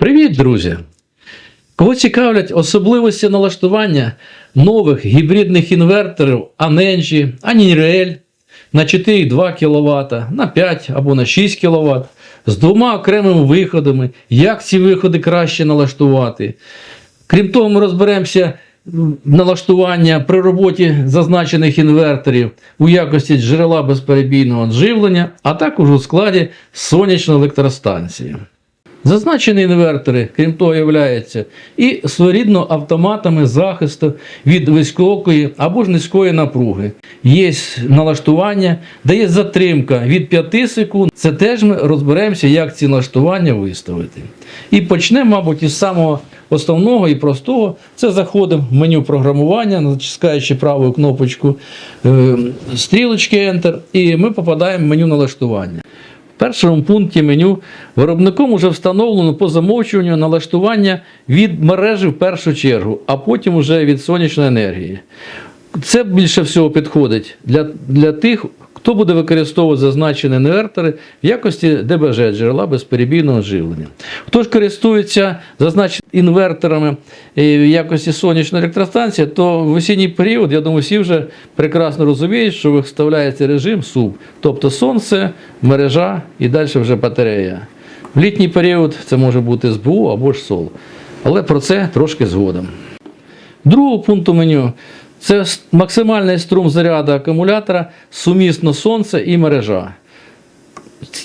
Привіт, друзі! Кого цікавлять особливості налаштування нових гібридних інверторів Anenji, Anirel на 4,2 кВт, на 5 або на 6 кВт з двома окремими виходами, як ці виходи краще налаштувати. Крім того, ми розберемося налаштування при роботі зазначених інверторів у якості джерела безперебійного живлення, а також у складі сонячної електростанції. Зазначені інвертори, крім того, являються і своєрідно автоматами захисту від високої або ж низької напруги. Є налаштування, де є затримка від 5 секунд. Це теж ми розберемося, як ці налаштування виставити. І почнемо, мабуть, із самого основного і простого. Це заходимо в меню програмування, натискаючи правою кнопочку е, стрілочки Enter, і ми попадаємо в меню налаштування. Першому пункті меню виробником вже встановлено по замовчуванню налаштування від мережі в першу чергу, а потім уже від сонячної енергії. Це більше всього підходить для, для тих, хто буде використовувати зазначені інвертори в якості ДБЖ джерела безперебійного живлення. Хто ж користується зазначеними інверторами е, в якості сонячної електростанції, то в осінній період, я думаю, всі вже прекрасно розуміють, що виставляється режим СУБ, тобто сонце, мережа і далі вже батарея. В літній період це може бути СБУ або ж СОЛ. Але про це трошки згодом. Другого пункту меню це максимальний струм заряду акумулятора сумісно сонце і мережа.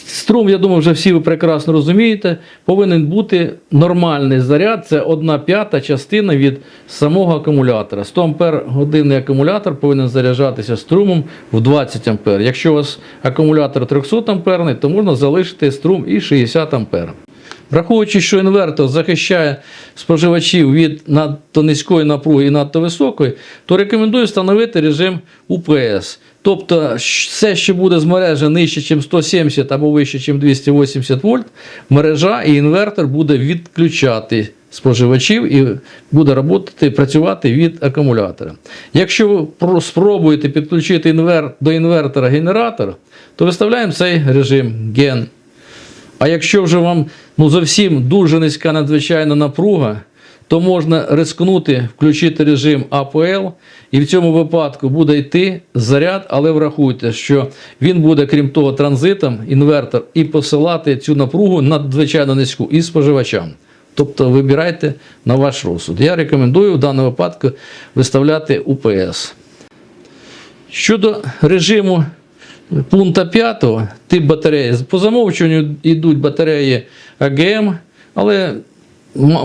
Струм, я думаю, вже всі ви прекрасно розумієте, повинен бути нормальний заряд, це 1 п'ята частина від самого акумулятора. 100 ампер годинний акумулятор повинен заряджатися струмом в 20 ампер. Якщо у вас акумулятор 300 амперний, то можна залишити струм і 60 ампер. Враховуючи, що інвертор захищає споживачів від надто низької напруги і надто високої, то рекомендую встановити режим УПС. Тобто все, що буде з мережі нижче, ніж 170 або вище, ніж 280 вольт, мережа і інвертор буде відключати споживачів і буде роботи, працювати від акумулятора. Якщо ви спробуєте підключити інвер... до інвертора генератор, то виставляємо цей режим ген. А якщо вже вам ну, зовсім дуже низька надзвичайна напруга, то можна рискнути, включити режим АПЛ, і в цьому випадку буде йти заряд, але врахуйте, що він буде, крім того, транзитом, інвертор, і посилати цю напругу надзвичайно низьку і споживачам. Тобто вибирайте на ваш розсуд. Я рекомендую в даному випадку виставляти УПС. Щодо режиму пункта 5, тип батареї. По замовчуванню йдуть батареї АГМ, але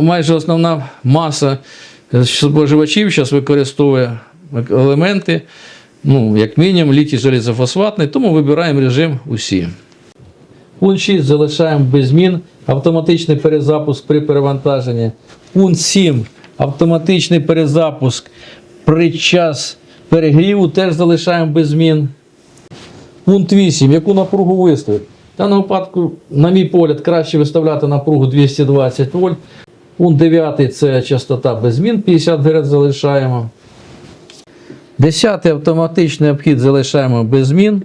майже основна маса споживачів зараз використовує елементи, ну, як мінімум, літій железофосфатний, тому вибираємо режим усі. Пункт 6 залишаємо без змін. Автоматичний перезапуск при перевантаженні. Пункт 7. Автоматичний перезапуск при час перегріву теж залишаємо без змін. Пункт 8. Яку напругу виставити? В даному випадку, на мій погляд, краще виставляти напругу 220 вольт. Пункт 9 це частота без змін, 50 Гц залишаємо. 10 автоматичний обхід залишаємо без змін.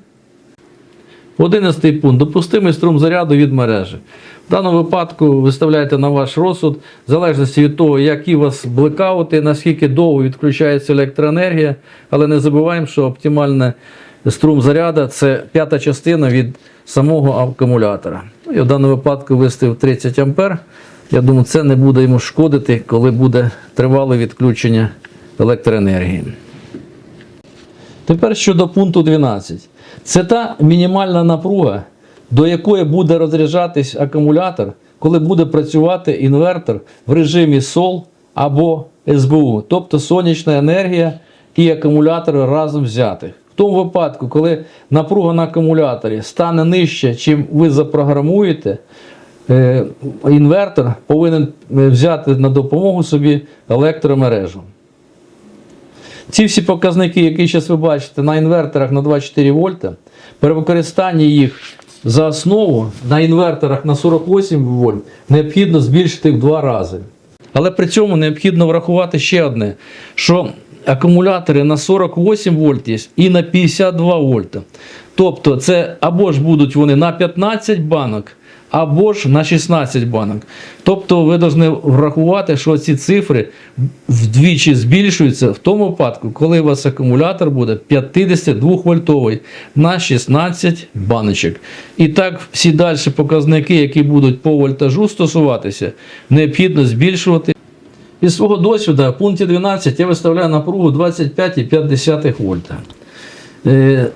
11 пункт. Допустимий струм заряду від мережі. В даному випадку виставляєте на ваш розсуд, в залежності від того, які у вас блекаути, наскільки довго відключається електроенергія. Але не забуваємо, що оптимальний струм заряду це п'ята частина від самого акумулятора. Ну, і в даному випадку виставив 30 А. Я думаю, це не буде йому шкодити, коли буде тривале відключення електроенергії. Тепер щодо пункту 12. Це та мінімальна напруга, до якої буде розряджатись акумулятор, коли буде працювати інвертор в режимі СОЛ або СБУ, тобто сонячна енергія і акумулятори разом взятих. В тому випадку, коли напруга на акумуляторі стане нижче, чим ви запрограмуєте, е, інвертор повинен е, взяти на допомогу собі електромережу. Ці всі показники, які зараз ви бачите на інверторах на 24 вольта, при використанні їх за основу на інверторах на 48 вольт необхідно збільшити в два рази. Але при цьому необхідно врахувати ще одне, що акумулятори на 48 вольт є і на 52 вольта. Тобто це або ж будуть вони на 15 банок, або ж на 16 банок. Тобто ви повинні врахувати, що ці цифри вдвічі збільшуються в тому випадку, коли у вас акумулятор буде 52 вольтовий на 16 баночок. І так всі далі показники, які будуть по вольтажу стосуватися, необхідно збільшувати. Із свого досвіду в пункті 12 я виставляю напругу 25,5 вольта. Е,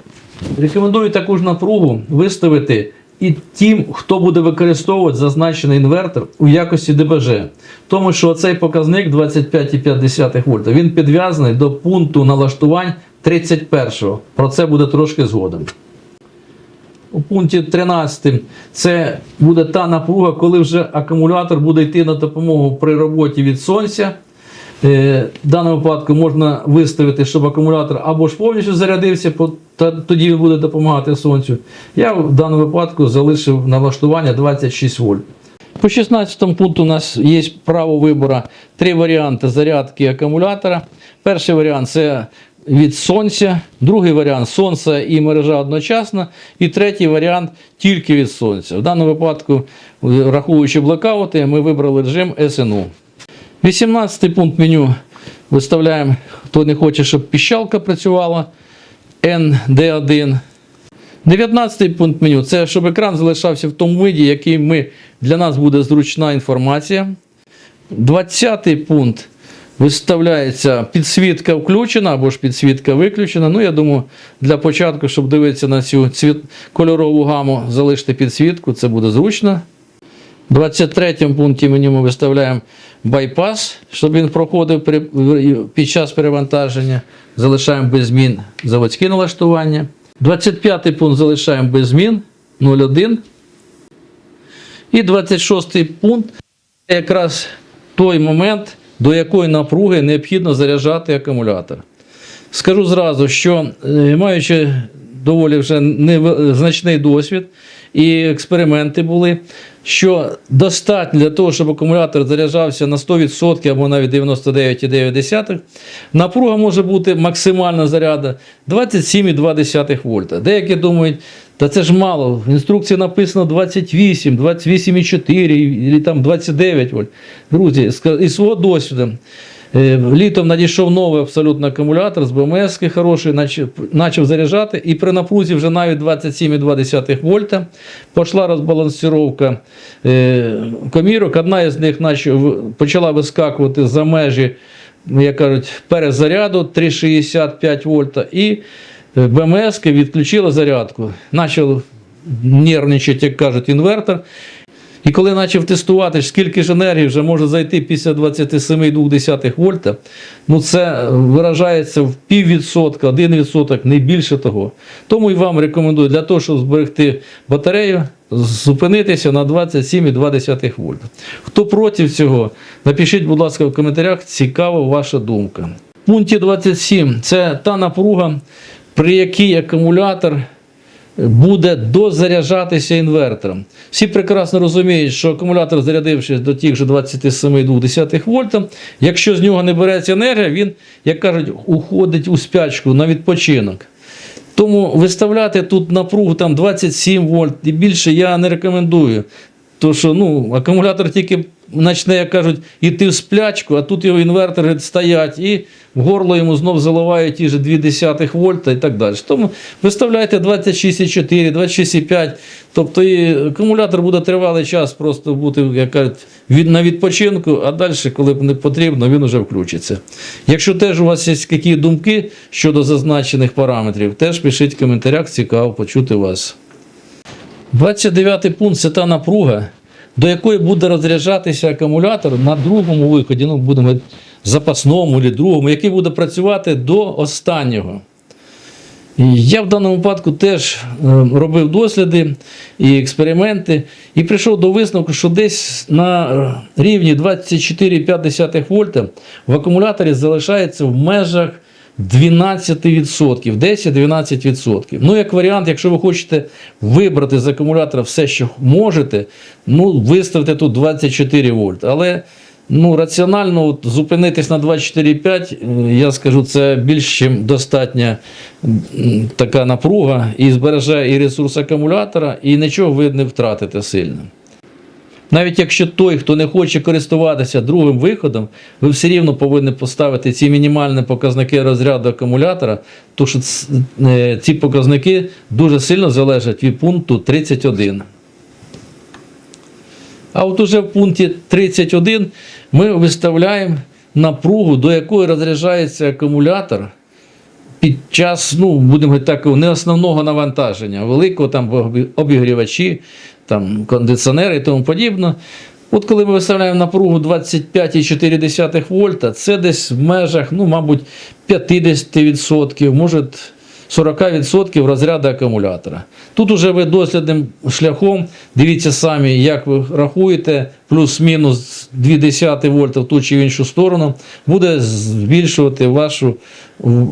Рекомендую таку ж напругу виставити і тим, хто буде використовувати зазначений інвертор у якості ДБЖ. Тому що цей показник 25,5 вольта він підв'язаний до пункту налаштувань 31-го. Про це буде трошки згодом. У пункті 13 це буде та напруга, коли вже акумулятор буде йти на допомогу при роботі від сонця. Е, В даному випадку можна виставити, щоб акумулятор або ж повністю зарядився, тоді він буде допомагати сонцю. Я в даному випадку залишив налаштування 26 вольт. По 16 пункту у нас є право вибору три варіанти зарядки акумулятора. Перший варіант це від сонця, другий варіант сонце і мережа одночасно, і третій варіант тільки від сонця. В даному випадку, враховуючи блекаути, ми вибрали режим СНУ. 18 пункт меню виставляємо, хто не хоче, щоб піщалка працювала. ND1. 19 пункт меню це щоб екран залишався в тому виді, який ми, для нас буде зручна інформація. 20 пункт виставляється підсвітка включена або ж підсвітка виключена. Ну, я думаю, для початку, щоб дивитися на цю цвіт... кольорову гаму, залишити підсвітку, це буде зручно. В 23 пункті меню ми виставляємо байпас, щоб він проходив при, під час перевантаження. Залишаємо без змін заводські налаштування. 25 пункт залишаємо без змін 0,1. І 26 пункт це якраз той момент, до якої напруги необхідно заряджати акумулятор. Скажу зразу, що е, маючи доволі вже значний досвід, і експерименти були, що достатньо для того, щоб акумулятор заряджався на 100% або навіть 99,9, напруга може бути максимальна заряда 27,2 вольта. Деякі думають, та це ж мало. В інструкції написано 28, 28,4 і там 29 вольт. Друзі, із свого досвіду. Е, Літом надійшов новий абсолютно акумулятор з БМС хороший, почав заряджати, і при напрузі вже навіть 27,2 вольта пішла розбалансировка е, комірок. Одна із них почала вискакувати за межі, як кажуть, перезаряду 3,65 вольта, і БМС відключила зарядку. Почав нервничати, як кажуть, інвертор. І коли почав тестувати, скільки ж енергії вже може зайти після 27,2 вольта, ну це виражається в піввідсотка, один відсоток, не більше того. Тому і вам рекомендую для того, щоб зберегти батарею, зупинитися на 27,2 вольта. Хто проти цього, напишіть, будь ласка, в коментарях, цікава ваша думка. В пункті 27 це та напруга, при якій акумулятор буде дозаряджатися інвертором. Всі прекрасно розуміють, що акумулятор, зарядившись до тих же 27,2 вольта, якщо з нього не береться енергія, він, як кажуть, уходить у спячку на відпочинок. Тому виставляти тут напругу там 27 вольт і більше я не рекомендую. Тому що ну, акумулятор тільки почне, як кажуть, іти в сплячку, а тут його інвертори стоять і в горло йому знов заливають ті ж 0,2 вольта і так далі. Тому виставляйте 26,4, 26,5. Тобто і акумулятор буде тривалий час просто бути як кажуть, від, на відпочинку, а далі, коли не потрібно, він вже включиться. Якщо теж у вас є які думки щодо зазначених параметрів, теж пишіть в коментарях, цікаво почути вас. 29 пункт це та напруга, до якої буде розряджатися акумулятор на другому виході, ну будемо запасному або другому, який буде працювати до останнього. Я в даному випадку теж е, робив досліди і експерименти, і прийшов до висновку, що десь на е, рівні 24,5 вольта в акумуляторі залишається в межах 12%, 10-12%. Ну, як варіант, якщо ви хочете вибрати з акумулятора все, що можете, ну, виставте тут 24 вольт. Але ну, раціонально от, зупинитись на 24,5, е, я скажу, це більш ніж достатня така напруга і збереже і ресурс акумулятора, і нічого ви не втратите сильно. Навіть якщо той, хто не хоче користуватися другим виходом, ви все рівно повинні поставити ці мінімальні показники розряду акумулятора, тому що е, ці показники дуже сильно залежать від пункту 31. А от уже в пункті 31 ми виставляємо напругу, до якої розряджається акумулятор під час, ну, будемо говорити так, не основного навантаження, великого там обігрівачі, там, кондиціонери і тому подібне. От коли ми виставляємо напругу 25,4 вольта, це десь в межах, ну, мабуть, 50%, може 40% розряду акумулятора. Тут уже ви дослідним шляхом, дивіться самі, як ви рахуєте, плюс-мінус 0,2 вольта в ту чи в іншу сторону, буде збільшувати вашу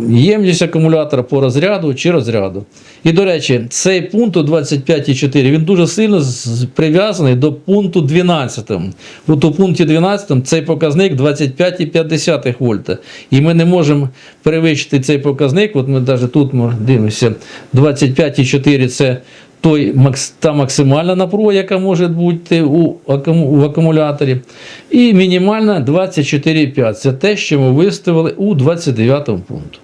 ємність акумулятора по розряду чи розряду. І, до речі, цей пункт у 25,4 він дуже сильно прив'язаний до пункту 12. От у пункті 12 цей показник 25,5 вольта. І ми не можемо перевищити цей показник. От ми навіть тут дивимося, 25,4 це той, та максимальна напруга, яка може бути у, в акумуляторі. І мінімальна 24,5. Це те, що ми виставили у 29 пункту.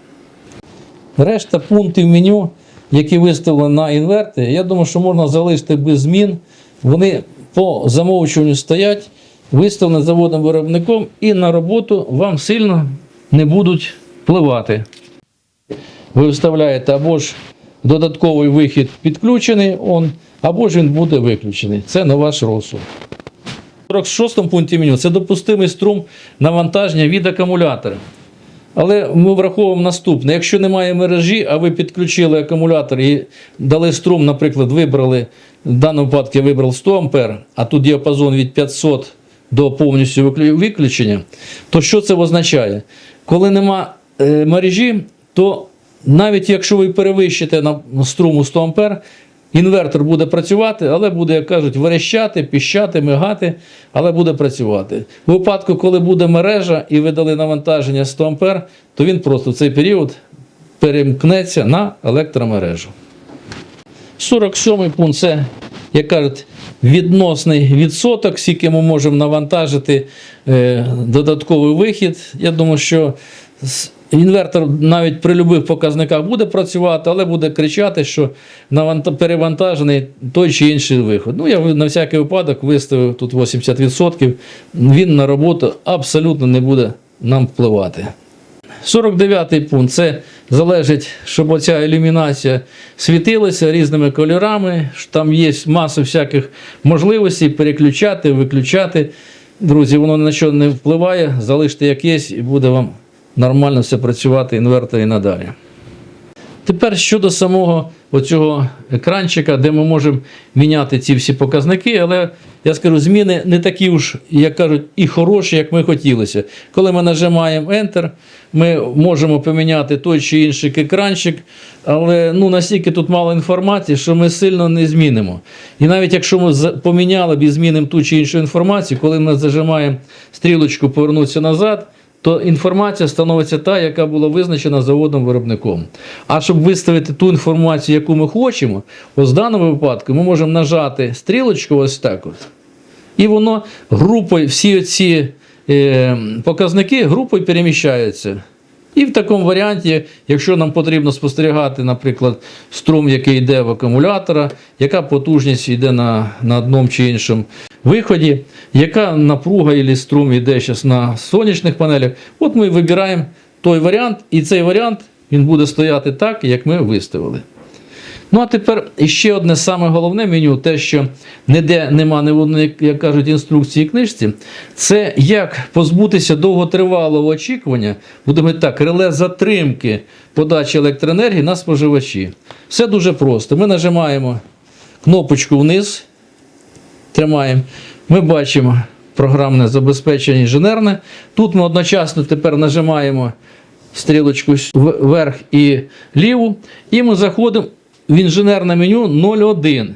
Решта пунктів меню, які виставлені на інверти, я думаю, що можна залишити без змін. Вони по замовчуванню стоять, виставлені заводом виробником, і на роботу вам сильно не будуть впливати. Ви вставляєте або ж додатковий вихід підключений, он, або ж він буде виключений. Це на ваш розсуд. У 46 пункті меню це допустимий струм навантаження від акумулятора. Але ми враховуємо наступне: якщо немає мережі, а ви підключили акумулятор і дали струм, наприклад, вибрали, в даному випадку я вибрав 100 А, а тут діапазон від 500 до повністю виключення, то що це означає? Коли нема е, мережі, то навіть якщо ви перевищите на струму 100 А, Інвертор буде працювати, але буде, як кажуть, верещати, піщати, мигати, але буде працювати. У випадку, коли буде мережа і ви дали навантаження 100 А, то він просто в цей період перемкнеться на електромережу. 47 пункт це, як кажуть, відносний відсоток, скільки ми можемо навантажити е, додатковий вихід. Я думаю, що інвертор навіть при будь-яких показниках буде працювати, але буде кричати, що перевантажений той чи інший виход. Ну, я на всякий випадок виставив тут 80%. Він на роботу абсолютно не буде нам впливати. 49-й пункт це залежить, щоб оця ілюмінація світилася різними кольорами. Там є маса всяких можливостей переключати, виключати. Друзі, воно на що не впливає. Залиште як є, і буде вам нормально все працювати інвертор і надалі. Тепер щодо самого оцього екранчика, де ми можемо міняти ці всі показники, але я скажу, зміни не такі уж, як кажуть, і хороші, як ми хотілося. Коли ми нажимаємо Enter, ми можемо поміняти той чи інший екранчик, але ну, настільки тут мало інформації, що ми сильно не змінимо. І навіть якщо ми поміняли б і змінимо ту чи іншу інформацію, коли ми зажимаємо стрілочку повернутися назад, то інформація становиться та, яка була визначена заводом виробником. А щоб виставити ту інформацію, яку ми хочемо, ось в даному випадку ми можемо нажати стрілочку ось так. От, і воно групою, всі ці е, показники групою переміщаються. І в такому варіанті, якщо нам потрібно спостерігати, наприклад, струм, який йде в акумулятора, яка потужність йде на, на одному чи іншому виході, яка напруга і струм йде зараз на сонячних панелях, от ми вибираємо той варіант, і цей варіант він буде стояти так, як ми виставили. Ну а тепер ще одне саме головне меню, те, що ніде нема ні в як кажуть, інструкції книжці, це як позбутися довготривалого очікування, будемо так, реле затримки подачі електроенергії на споживачі. Все дуже просто. Ми нажимаємо кнопочку вниз, тримаємо. Ми бачимо програмне забезпечення інженерне. Тут ми одночасно тепер нажимаємо стрілочку вверх і ліву, і ми заходимо в інженерне меню 01.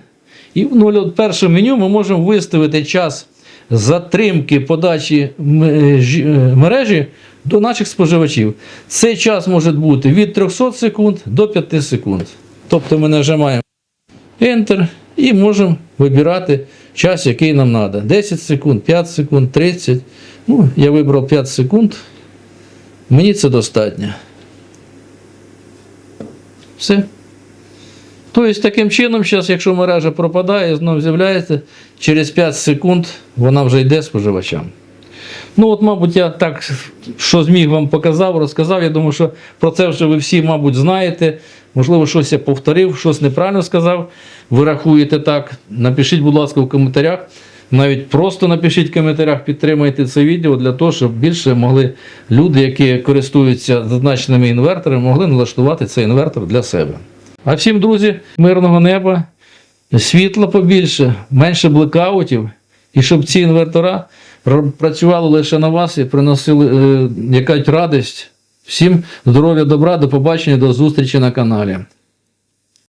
І в 01 меню ми можемо виставити час затримки подачі е, мережі до наших споживачів. Цей час може бути від 300 секунд до 5 секунд. Тобто ми нажимаємо Enter і можемо вибирати, час, який нам треба. 10 секунд, 5 секунд, 30. Ну, я вибрав 5 секунд. Мені це достатньо. Все. Тобто, таким чином, зараз, якщо мережа пропадає, знову з'являється, через 5 секунд вона вже йде споживачам. Ну, от, мабуть, я так, що зміг вам показав, розказав. Я думаю, що про це вже ви всі, мабуть, знаєте. Можливо, щось я повторив, щось неправильно сказав. Ви рахуєте так. Напишіть, будь ласка, в коментарях. Навіть просто напишіть в коментарях, підтримайте це відео для того, щоб більше могли люди, які користуються зазначеними інверторами, могли налаштувати цей інвертор для себе. А всім, друзі, мирного неба, світла побільше, менше блекаутів, і щоб ці інвертора працювали лише на вас і приносили е, якась радість. Всім здоров'я, добра, до побачення, до зустрічі на каналі.